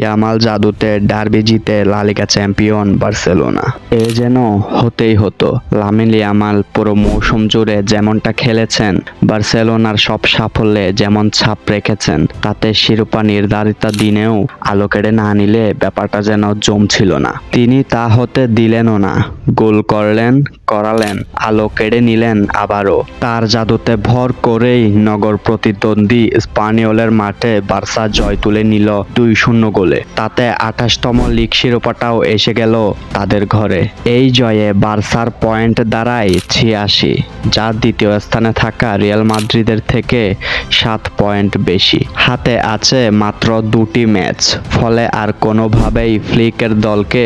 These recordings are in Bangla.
ইয়ামাল জাদুতে, ডার্বি জিতে লালিকা চ্যাম্পিয়ন বার্সেলোনা। এ যেন হতেই হতো, লামিন ইয়ামাল পুরো মৌসুম জুড়ে যেমনটা খেলেছেন, বার্সেলোনার সব সাফল্যে যেমন ছাপ রেখেছেন, তাতে শিরোপা নির্ধারিত দিনেও আলো কেড়ে না নিলে ব্যাপারটা যেন জমছিল না। তিনি তা হতে দিলেনও না, গোল করলেন, করালেন আলো কেড়ে নিলেন আবারও। তার জাদুতে ভর করেই নগর প্রতিদ্বন্দ্বী স্পানিওলের মাঠে বার্সা জয় তুলে নিল দুই শূন্য গোলে। তাতে আঠাশতম লিগ শিরোপাটাও এসে গেল তাদের ঘরে। এই জয়ে বার্সার পয়েন্ট দাঁড়ায় ছিয়াশি, যা দ্বিতীয় স্থানে থাকা রিয়াল মাদ্রিদের থেকে সাত পয়েন্ট বেশি। হাতে আছে মাত্র দুটি ম্যাচ, ফলে আর কোনোভাবেই ফ্লিকের দলকে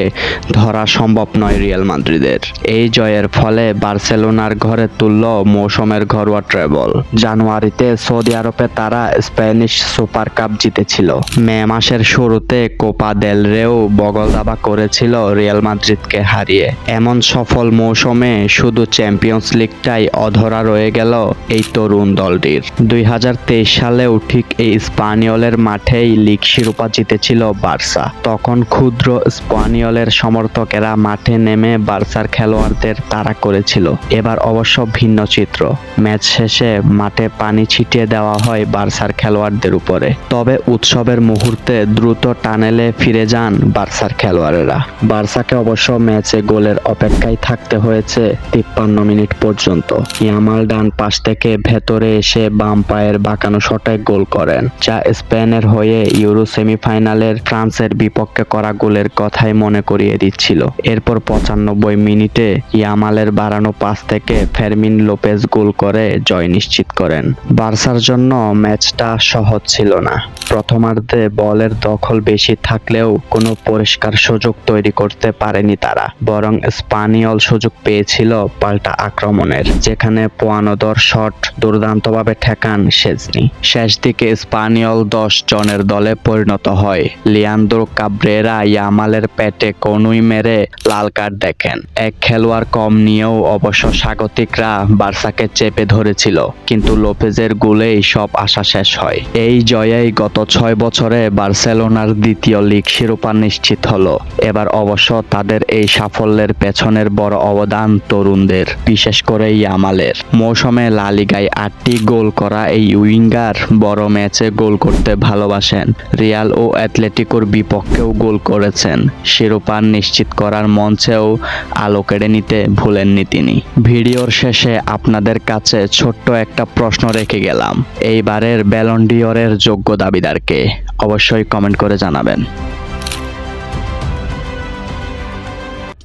ধরা সম্ভব নয় রিয়াল মাদ্রিদের। এই জয়ের ফলে বার্সেলোনার ঘরে তুলল মৌসুমের ঘরোয়া ট্রেবল জানুয়ারিতে সৌদি আরবে তারা স্প্যানিশ সুপার কাপ জিতেছিল। মে মাসের শুরুতে কোপা দেল রেও বগল দাবা করেছিল রিয়াল মাদ্রিদকে হারিয়ে। এমন সফল মৌসুমে শুধু চ্যাম্পিয়ন্স লিগটাই অধরা রয়ে গেল এই তরুণ দলটির। দুই হাজার তেইশ সালেও ঠিক এই স্পানিয়লের মাঠেই লিগ শিরোপা জিতেছিল বার্সা। তখন ক্ষুদ্র স্পানিয়লের সমর্থকেরা মাঠে নেমে বার্সার খেলোয়াড়দের তাড়া করেছিল। এবার অবশ্য ভিন্ন চিত্র। ম্যাচ শেষে মাঠে পানি ছিটিয়ে দেওয়া হয় বার্সার খেলোয়াড়দের উপরে। তবে উৎসবের মুহূর্তে দ্রুত টানেলে ফিরে যান বার্সার খেলোয়াড়েরা। বার্সাকে অবশ্য ম্যাচে গোলের অপেক্ষায় থাকতে হয়েছে তিপ্পান্ন মিনিট পর্যন্ত। ইয়ামাল ডান পাশ থেকে ভেতরে এসে বাম পায়ের বাঁকানো শটে গোল করেন, যা স্পেনের হয়ে ইউরো সেমিফাইনালের ফ্রান্সের বিপক্ষে করা গোলের কথাই মনে করিয়ে দিচ্ছিল। এরপর পঁচানব্বই মিনিটে ইয়ামালের বাড়ানো পাস থেকে ফেরমিন লোপেজ গোল করে জয় নিশ্চিত করেন। বার্সার জন্য ম্যাচটা সহজ ছিল না। প্রথমার্ধে বলের দখল বেশি থাকলেও কোনো পরিষ্কার সুযোগ তৈরি করতে পারেনি তারা। বরং স্পানিয়ল সুযোগ পেয়েছিল পাল্টা আক্রমণের, যেখানে পোয়ানোদর শট দুর্দান্তভাবে ঠেকান শেজনি শেষ দিকে স্পানিয়ল দশ জনের দলে পরিণত হয়। লিয়ান্দ্রো কাব্রেরা ইয়ামালের পেটে কনুই মেরে লাল কার্ড দেখেন। এক খেলোয়াড় কম নিয়েও অবশ্য স্বাগতিকরা বার্সাকে চেপে ধরেছিল, কিন্তু লোপেজের গোলেই সব আশা শেষ হয়। এই জয়েই গত ছয় বছরে বার্সেলোনার দ্বিতীয় লিগ শিরোপা নিশ্চিত হলো। এবার অবশ্য তাদের এই সাফল্যের পেছনের বড় অবদান তরুণদের, বিশেষ করে ইয়ামালের। মৌসুমে লা লিগায় আটটি গোল করা এই উইঙ্গার বড় ম্যাচে গোল করতে ভালোবাসেন। রিয়াল ও অ্যাথলেটিকোর বিপক্ষেও গোল করেছেন। শিরোপা নিশ্চিত করার মঞ্চেও আলো কেড়ে নিতে ভুলেননি তিনি। ভিডিওর শেষে আপনাদের কাছে ছোট্ট একটা প্রশ্ন রেখে গেলাম। এইবারের ব্যালন্ডিয়রের যোগ্য দাবিদারকে। অবশ্যই কমেন্ট করে জানাবেন।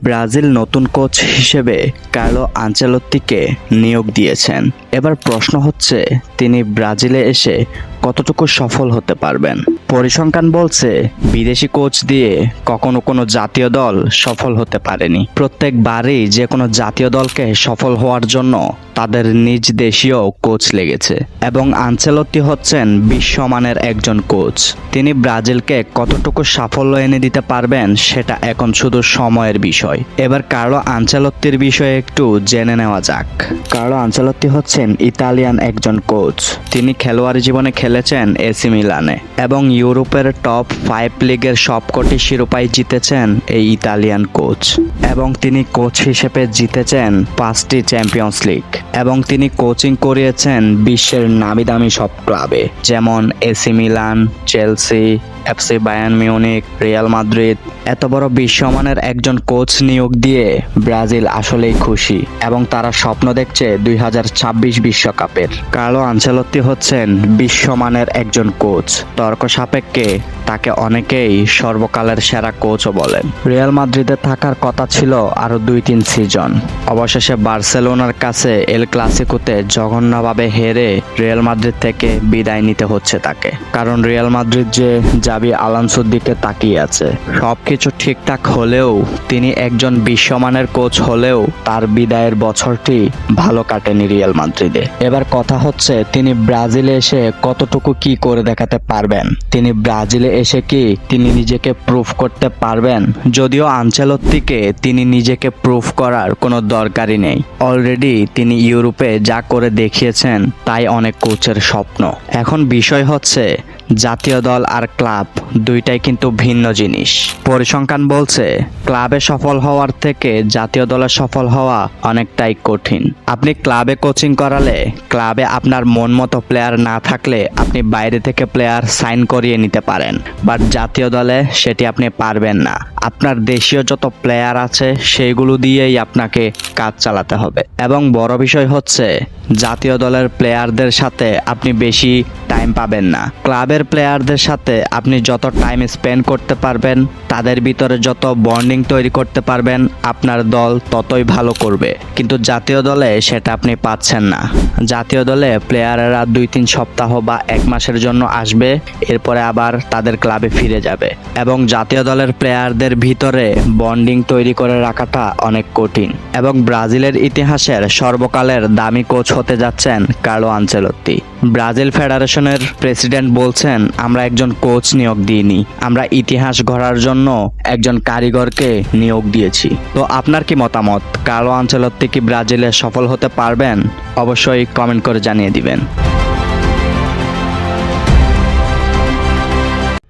ব্রাজিল নতুন কোচ হিসেবে কার্লো আঞ্চেলত্তিকে নিয়োগ দিয়েছেন। এবার প্রশ্ন হচ্ছে, তিনি ব্রাজিলে এসে কতটুকু সফল হতে পারবেন? পরিসংখ্যান বলছে, বিদেশি কোচ দিয়ে কখনো কোনো জাতীয় দল সফল হতে পারেনি। প্রত্যেকবারই যে কোনো জাতীয় দলকে সফল হওয়ার জন্য তাদের নিজ দেশীয় কোচ লেগেছে এবং আঞ্চেলত্তি হচ্ছেন বিশ্বমানের একজন কোচ। তিনি ব্রাজিলকে কতটুকু সাফল্য এনে দিতে পারবেন সেটা এখন শুধু সময়ের বিষয়। এবার কার্লো আঞ্চেলত্তির বিষয়ে একটু জেনে নেওয়া যাক। কার্লো আঞ্চেলত্তি হচ্ছেন ইতালিয়ান একজন কোচ। তিনি খেলোয়াড়ি জীবনে খেলেছেন এসি মিলানে এবং ইউরোপের টপ ফাইভ লিগের সবকটি শিরোপাই জিতেছেন এই ইতালিয়ান কোচ। এবং তিনি কোচ হিসেবে জিতেছেন পাঁচটি চ্যাম্পিয়ন্স লিগ এবং তিনি কোচিং করিয়েছেন বিশ্বের নামি দামি সব ক্লাবে যেমন AC Milan, Chelsea FC Bayern Munich Real Madrid এত বড় বিশ্বমানের একজন কোচ নিয়োগ দিয়ে ব্রাজিল আসলেই খুশি এবং তারা স্বপ্ন দেখছে দুই বিশ্বকাপের। কার্লো আঞ্চেলত্তি হচ্ছেন বিশ্বমানের একজন কোচ। তর্ক সাপেক্ষে তাকে অনেকেই সর্বকালের সেরা কোচও বলেন। রিয়াল মাদ্রিদে থাকার কথা ছিল আরও দুই তিন সিজন। অবশেষে বার্সেলোনার কাছে এল ক্লাসিকোতে জঘন্যভাবে হেরে রিয়াল মাদ্রিদ থেকে বিদায় নিতে হচ্ছে তাকে। কারণ রিয়াল মাদ্রিদ যে জাবি আলানসোর দিকে তাকিয়ে আছে। সবকিছু ঠিকঠাক হলেও, তিনি একজন বিশ্বমানের কোচ হলেও তার বিদায়ের বছরটি ভালো কাটেনি রিয়াল মাদ্রিদে। এবার কথা হচ্ছে, তিনি ব্রাজিলে এসে কতটুকু কি করে দেখাতে পারবেন? তিনি ব্রাজিলে এসে কি তিনি নিজেকে প্রুফ করতে পারবেন? যদিও আঞ্চেলত্তিকে তিনি নিজেকে প্রুফ করার কোনো দরকারই নেই। অলরেডি তিনি ইউরোপে যা করে দেখিয়েছেন, তাই অনেক কোচের স্বপ্ন। এখন বিষয় হচ্ছে জাতীয় দল আর ক্লাব দুইটাই কিন্তু ভিন্ন জিনিস। পরিসংখ্যান বলছে, ক্লাবে সফল হওয়ার থেকে জাতীয় দলে সফল হওয়া অনেকটাই কঠিন। আপনি ক্লাবে কোচিং করালে, ক্লাবে আপনার মন মতো প্লেয়ার না থাকলে আপনি বাইরে থেকে প্লেয়ার সাইন করিয়ে নিতে পারেন। বাট জাতীয় দলে সেটি আপনি পারবেন না। আপনার দেশীয় যত প্লেয়ার আছে সেইগুলো দিয়েই আপনাকে কাজ চালাতে হবে। এবং বড় বিষয় হচ্ছে, জাতীয় দলের প্লেয়ারদের সাথে আপনি বেশি টাইম পাবেন না। ক্লাবের প্লেয়ারদের সাথে আপনি যত টাইম স্পেন্ড করতে পারবেন, তাদের ভিতরে যত বন্ডিং তৈরি করতে পারবেন, আপনার দল ততই ভালো করবে। কিন্তু জাতীয় দলে সেটা আপনি পাচ্ছেন না। জাতীয় দলে প্লেয়ারেরা দুই তিন সপ্তাহ বা এক মাসের জন্য আসবে, এরপরে আবার তাদের ক্লাবে ফিরে যাবে। এবং জাতীয় দলের প্লেয়ারদের ভিতরে বন্ডিং তৈরি করে রাখাটা অনেক কঠিন। এবং ব্রাজিলের ইতিহাসের সর্বকালের দামি কোচ হতে যাচ্ছেন কার্লো আনচেলত্তি। ব্রাজিল ফেডারেশনের প্রেসিডেন্ট বলছেন, আমরা একজন কোচ নিয়োগ দিইনি। আমরা ইতিহাস গড়ার জন্য একজন কারিগরকে নিয়োগ দিয়েছি। তো আপনার কি মতামত? কার্লো আনচেলত্তি কি ব্রাজিলে সফল হতে পারবেন? অবশ্যই কমেন্ট করে জানিয়ে দিবেন।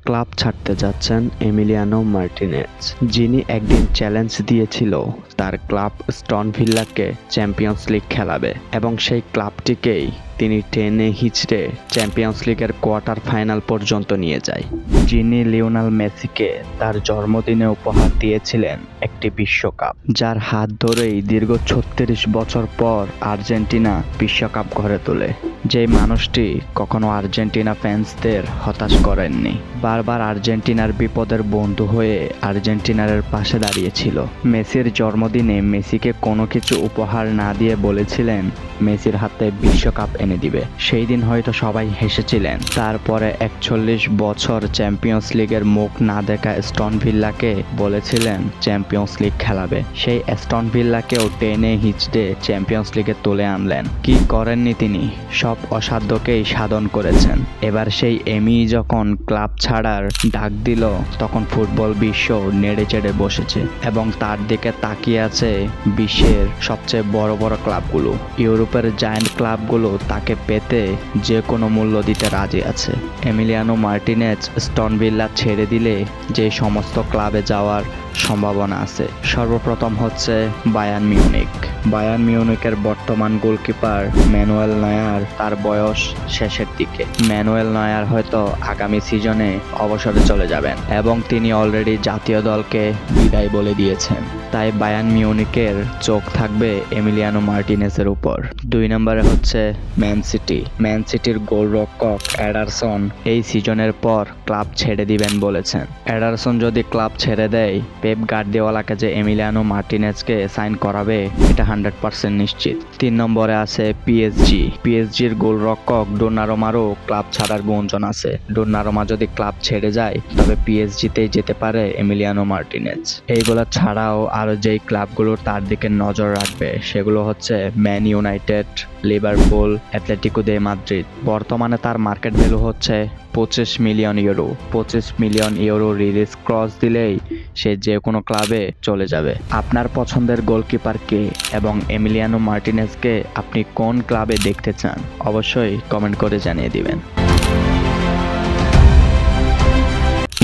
ক্লাব ছাড়তে যাচ্ছেন এমিলিয়ানো মার্টিনেজ, যিনি একদিন চ্যালেঞ্জ দিয়েছিল তার ক্লাব স্টন ভিল্লাকে চ্যাম্পিয়ন্স লিগ খেলাবে এবং সেই ক্লাবটিকেই তিনি টেনে হিচড়ে চ্যাম্পিয়ন্স লিগের কোয়ার্টার ফাইনাল পর্যন্ত নিয়ে যায়। যিনি লিওনাল মেসিকে তার জন্মদিনে উপহার দিয়েছিলেন একটি বিশ্বকাপ, যার হাত ধরেই দীর্ঘ ছত্রিশ বছর পর আর্জেন্টিনা বিশ্বকাপ ঘরে তোলে। যে মানুষটি কখনো আর্জেন্টিনা ফ্যান্সদের হতাশ করেননি, বারবার আর্জেন্টিনার বিপদের বন্ধু হয়ে আর্জেন্টিনার পাশে দাঁড়িয়েছিল। মেসির জন্মদিনে মেসিকে কোনো কিছু উপহার না দিয়ে বলেছিলেন, মেসির হাতে বিশ্বকাপ এনে দিবে। সেই দিন হয়তো সবাই হেসেছিলেন। তারপরে একচল্লিশ বছর চ্যাম্পিয়ন্স লিগের মুখ না দেখা স্টন ভিল্লাকে বলেছিলেন, চ্যাম্পিয়ন্স লিগ খেলাবে। সেই স্টন ভিল্লাকেও টেনে হিচড়ে চ্যাম্পিয়ন্স লিগে তুলে আনলেন। কি করেননি তিনি? সব অসাধ্যকেই সাধন করেছেন। এবার সেই এমি যখন ক্লাব ছাড়ার ডাক দিল, তখন ফুটবল বিশ্ব নেড়ে চেড়ে বসেছে এবং তার দিকে তাকিয়ে আছে বিশ্বের সবচেয়ে বড় বড় ক্লাবগুলো। ইউরোপের জায়ান্ট ক্লাবগুলো তাকে পেতে যে কোনো মূল্য দিতে রাজি আছে। এমিলিয়ানো মার্টিনেজ স্টনভিল্লা ছেড়ে দিলে যে সমস্ত ক্লাবে যাওয়ার সম্ভাবনা আছে। সর্বপ্রথম হচ্ছে বায়ান মিউনিক বায়ান মিউনিকের বর্তমান গোলকিপার ম্যানুয়েল নয়ার তার বয়স শেষের দিকে। ম্যানুয়েল নয়ার হয়তো আগামী সিজনে অবসরে চলে যাবেন এবং তিনি অলরেডি জাতীয় দলকে বিদায় বলে দিয়েছেন। তাই বায়ান মিউনিকের চোখ থাকবে এমিলিয়ানো মার্টিনেসের উপর। দুই নম্বরে হচ্ছে ম্যান সিটি। ম্যান সিটির গোলরক্ষক অ্যাডারসন এই সিজনের পর ক্লাব ছেড়ে দিবেন বলেছেন। অ্যাডারসন যদি ক্লাব ছেড়ে দেয়, পেপ গার্দিওয়ালাকে যে এমিলিয়ানো মার্টিনেজকে সাইন করাবে, এটা হান্ড্রেড পার্সেন্ট নিশ্চিত। তিন নম্বরে আছে পিএসজি। পিএসজির গোলরক্ষক ডোনারোমারও ক্লাব ছাড়ার গুঞ্জন আছে। ডোনারোমা যদি ক্লাব ছেড়ে যায়, তবে পিএসজিতেই যেতে পারে এমিলিয়ানো মার্টিনেজ এইগুলো ছাড়াও আরও যেই ক্লাবগুলোর তার দিকে নজর রাখবে সেগুলো হচ্ছে Man United, Liverpool Atletico de Madrid. বর্তমানে তার মার্কেট ভ্যালু হচ্ছে পঁচিশ মিলিয়ন ইউরো। পঁচিশ মিলিয়ন ইউরো রিলিজ ক্রস দিলেই সে যে কোনো ক্লাবে চলে যাবে। আপনার পছন্দের গোলকিপার কে এবং এমিলিয়ানো মার্টিনেসকে আপনি কোন ক্লাবে দেখতে চান, অবশ্যই কমেন্ট করে জানিয়ে দিবেন।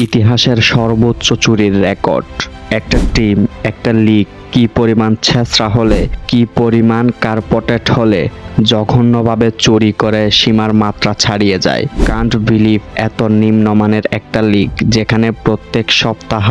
ইতিহাসের সর্বোচ্চ চুরির রেকর্ড। একটা টিম একটা লিগ কি পরিমাণ ছেঁচড়া হলে কি পরিমাণ কার্পটেট হলে জঘন্যভাবে চুরি করে সীমার মাত্রা ছাড়িয়ে যায়। কান্ট বিলিভ এত নিম্নমানের একটা লিগ যেখানে প্রত্যেক সপ্তাহ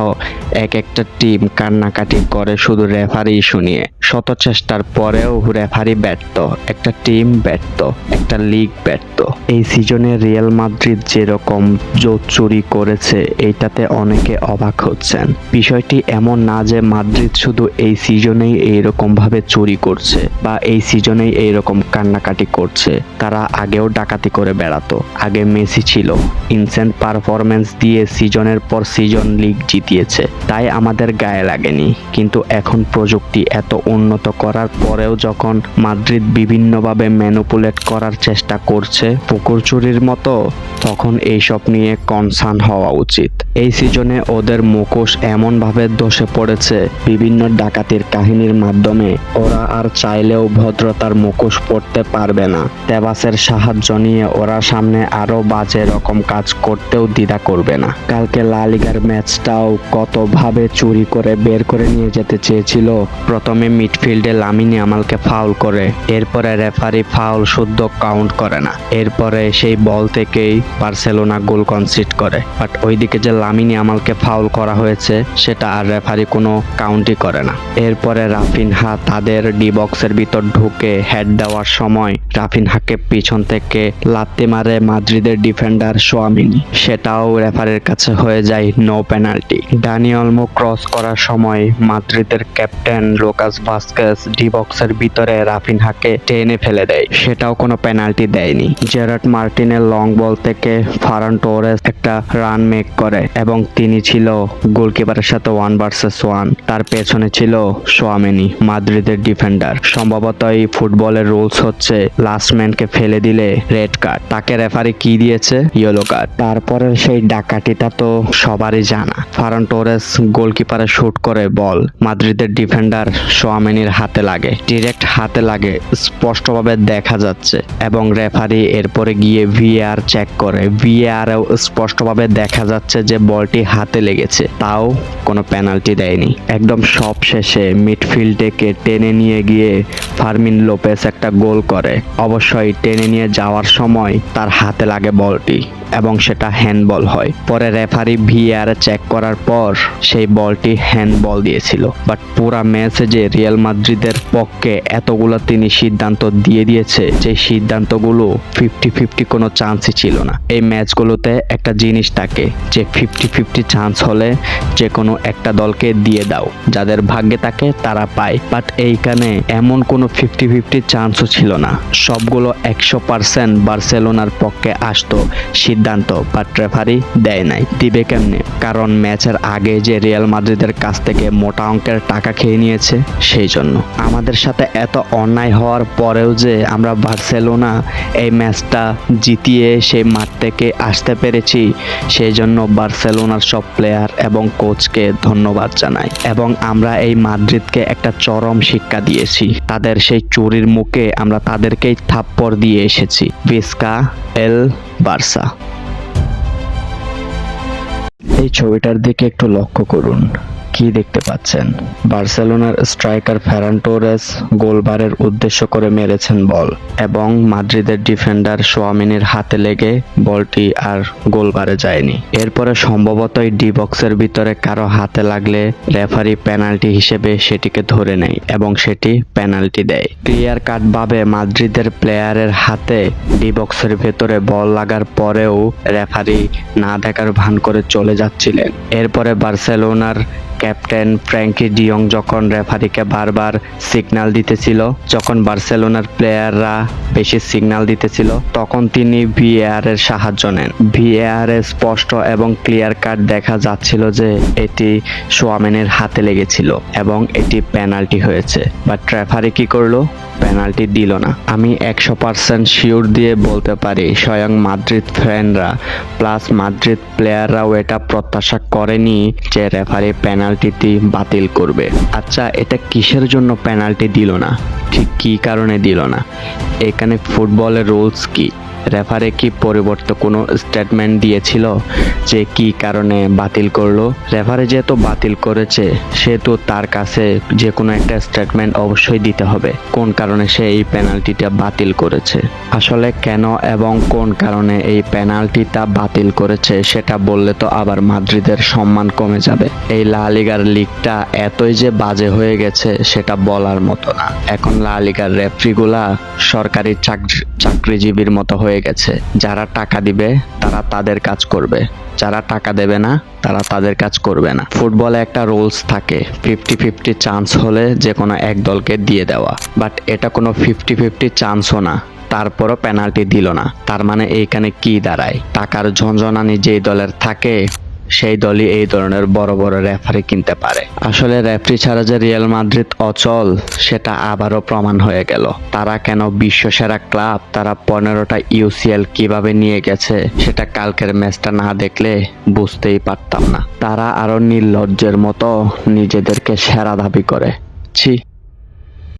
এক একটা টিম কান্নাকাটি করে শুধু রেফারি শুনিয়ে। শত চেষ্টার পরেও রেফারি ব্যর্থ, একটা টিম ব্যর্থ, একটা লিগ ব্যর্থ। এই সিজনে রিয়াল মাদ্রিদ যেরকম জোট চুরি করেছে এইটাতে অনেকে অবাক হচ্ছেন। বিষয়টি এমন না যে মাদ্রিদ শুধু এই সিজনেই এইরকম ভাবে চুরি করছে, বা এই সিজনেই এইরকম কান্নাকাটি করছে। তারা আগেও ডাকাতি করে বেড়াতো। আগে মেসি ছিল। ইনসেন্ট পারফরমেন্স দিয়ে সিজনের পর সিজন লিগ জিতিয়েছে। তাই আমাদের গায়ে লাগেনি। কিন্তু এখন প্রযুক্তি এত উন্নত করার পরেও যখন মাদ্রিদ বিভিন্নভাবে ম্যানুপুলেট করার চেষ্টা করছে পুকুর চুরির মতো, তখন এইসব নিয়ে কনসার্ন হওয়া উচিত। এই সিজনে ওদের মুখোশ এমনভাবে ধসে পড়েছে বিভিন্ন ডাকাতির কাহিনীর মাধ্যমে। ওরা আর চাইলেও ভদ্রতার মুখোশ পড়তে করতে পারবে না। তেবাসের সাহায্য নিয়ে ওরা সামনে আরও বাজে রকম কাজ করতেও দ্বিধা করবে না। কালকে লা লিগার ম্যাচটাও কতভাবে চুরি করে বের করে নিয়ে যেতে চেয়েছিল, প্রথমে মিডফিল্ডে লামিনি আমালকে ফাউল করে, এরপরে রেফারি ফাউল শুদ্ধ কাউন্ট করে না। এরপরে সেই বল থেকেই বার্সেলোনা গোল কনসিড করে। বাট ওইদিকে যে লামিনি আমালকে ফাউল করা হয়েছে, সেটা আর রেফারি কোনো কাউন্টই করে না। এরপরে রাফিনহা তাদের ডি বক্সের ভিতর ঢুকে হেড দেওয়ার সময় রাফিনহাকে পিছন থেকে লাত্তি মারে মাদ্রিদের ডিফেন্ডার সোয়ামিনি। সেটাও রেফারের কাছে হয়ে যায় নো পেনাল্টি ডানিয়ালমো ক্রস করার সময় মাদ্রিদের ক্যাপ্টেন লোকাস ভাস্কেস ডি বক্সের ভিতরে রাফিনহাকে টেনে ফেলে দেয়। সেটাও কোনো পেনাল্টি দেয়নি। জেরাট মার্টিনের লং বল থেকে ফারান টোরেস একটা রান মেক করে এবং তিনি ছিল গোলকিপারের সাথে ওয়ান ভার্সেস ওয়ান তার পেছনে ছিল সোয়ামেনি, মাদ্রিদের ডিফেন্ডার সম্ভবত এই ফুটবলের রুলস হচ্ছে লাস্ট ম্যানকে ফেলে দিলে রেড কার্ড তাকে রেফারি কি দিয়েছে? ইয়েলো কার্ড তারপরে সেই ডাকাটিটা তো সবারই জানা। ফারান টোরেস গোলকিপারে শুট করে বল মাদ্রিদের ডিফেন্ডার সোয়ামেনির হাতে লাগে। ডিরেক্ট হাতে লাগে, স্পষ্টভাবে দেখা যাচ্ছে। এবং রেফারি এরপরে গিয়ে ভিএআর চেক করে। ভিএআরও স্পষ্টভাবে দেখা যাচ্ছে যে বলটি হাতে লেগেছে। তাও কোনো পেনাল্টি দেয়নি। একদম সব শেষে মিডফিল্ডেকে টেনে নিয়ে গিয়ে ফার্মিন লোপেস একটা গোল করে। অবশ্যই টেনে নিয়ে যাওয়ার সময় তার হাতে লাগে বলটি এবং সেটা হ্যান্ডবল হয়। পরে রেফারি ভিআর চেক করার পর সেই বলটি হ্যান্ডবল দিয়েছিল। বাট পুরা ম্যাচে যে রিয়াল মাদ্রিদের পক্ষে এতগুলো তিনি সিদ্ধান্ত দিয়ে দিয়েছে, যে সিদ্ধান্তগুলো ফিফটি ফিফটি কোনো চান্সই ছিল না। এই ম্যাচগুলোতে একটা জিনিস থাকে, যে ফিফটি ফিফটি চান্স হলে যে কোনো একটা দলকে দিয়ে দাও। যাদের ভাগ্যে থাকে তারা পায়। বাট এইখানে এমন কোনো ফিফটি ফিফটি চান্সও ছিল না। সবগুলো একশো পার্সেন্ট বার্সেলোনার পক্ষে আসতো। সিদ্ধান্ত বাট রেফারি দেয় নাই। দিবে কেমনে? কারণ ম্যাচের আগে যে রিয়াল মাদ্রিদের কাছ থেকে মোটা অঙ্কের টাকা খেয়ে নিয়েছে, সেই জন্য। আমাদের সাথে এত অন্যায় হওয়ার পরেও যে আমরা বার্সেলোনা এই ম্যাচটা জিতিয়ে সেই মাঠ থেকে আসতে পেরেছি, সেই জন্য বার্সেলোনার সব প্লেয়ার এবং কোচকে ধন্যবাদ জানাই। এবং আমরা এই মাদ্রিদকে একটা চরম শিক্ষা দিয়েছি। তাদের সেই চুরির মুখে আমরা তাদেরকেই থাপ্পড় দিয়ে এসেছি। ভিস্কা এল বার্সা। এই ছবিটার দিকে একটু লক্ষ্য করুন। কি দেখতে পাচ্ছেন? বার্সেলোনার স্ট্রাইকার ফেরান টোরেস গোলবারের উদ্দেশ্য করে মেরেছেন বল এবং মাদ্রিদের ডিফেন্ডার সোয়ামিনের হাতে লেগে বলটি আর গোলবারে যায়নি। এরপরে সম্ভবত এই ডি বক্সের ভিতরে কারও হাতে লাগলে রেফারি পেনাল্টি হিসেবে সেটিকে ধরে নেয় এবং সেটি পেনাল্টি দেয়। ক্লিয়ার কাট ভাবে মাদ্রিদের প্লেয়ারের হাতে ডি বক্সের ভেতরে বল লাগার পরেও রেফারি না দেখার ভান করে চলে যাচ্ছিলেন। এরপরে বার্সেলোনার ক্যাপ্টেন ফ্র্যাঙ্কি ডিয়ং যখন রেফারিকে বারবার সিগন্যাল দিতেছিল, যখন বার্সেলোনার প্লেয়াররা বেশি সিগন্যাল দিতেছিল, তখন তিনি ভিএআর এর সাহায্য নেন। ভিএআর এ স্পষ্ট এবং ক্লিয়ার কাট দেখা যাচ্ছিল যে এটি সোয়ামেনের হাতে লেগেছিল এবং এটি পেনাল্টি হয়েছে। বাট রেফারি কি করল? পেনাল্টি দিল না। আমি একশো পার্সেন্ট শিওর দিয়ে বলতে পারি, স্বয়ং মাদ্রিদ ফ্যানরা, প্লাস মাদ্রিদ প্লেয়াররাও এটা প্রত্যাশা করেনি যে রেফারি পেনাল্টিটি বাতিল করবে। আচ্ছা এটা কিসের জন্য পেনাল্টি দিল না? ঠিক কী কারণে দিল না? এখানে ফুটবলের রুলস কি? রেফারে কি পরিবর্তে কোনো স্টেটমেন্ট দিয়েছিল যে কি কারণে বাতিল করল? রেফারে যেহেতু বাতিল করেছে, সেহেতু তার কাছে যে কোনো একটা স্টেটমেন্ট অবশ্যই দিতে হবে, কোন কারণে সে এই পেনাল্টিটা বাতিল করেছে? আসলে কেন এবং কোন কারণে এই পেনাল্টিটা বাতিল করেছে, সেটা বললে তো আবার মাদ্রিদের সম্মান কমে যাবে। এই লা লিগার লিগটা এতই যে বাজে হয়ে গেছে, সেটা বলার মতো না। এখন লা লিগার রেফরিগুলা সরকারি চাকরি চাকরিজীবীর মতো হয়ে গেছে। যারা টাকা দিবে, তারা তাদের কাজ করবে। যারা টাকা দেবে না, তারা তাদের কাজ করবে না। ফুটবলে একটা রোলস থাকে, ফিফটি ফিফটি চান্স হলে যে কোনো এক দলকে দিয়ে দেওয়া। বাট এটা কোনো ফিফটি ফিফটি চান্সও না। তারপরও পেনাল্টি দিল না। তার মানে এইখানে কি দাঁড়ায়? টাকার ঝঞ্ঝনানি যেই দলের থাকে সেই দলই এই ধরনের বড় বড় রেফারি কিনতে পারে। আসলে রেফারি ছাড়া যে রিয়াল মাদ্রিদ অচল, সেটা আবারও প্রমাণ হয়ে গেল। তারা কেন বিশ্ব সেরা ক্লাব তারা পনেরোটা ইউসিএল কীভাবে নিয়ে গেছে, সেটা কালকের ম্যাচটা না দেখলে বুঝতেই পারতাম না। তারা আরও নির্লজ্জের মতো নিজেদেরকে সেরা দাবি করে। ছি।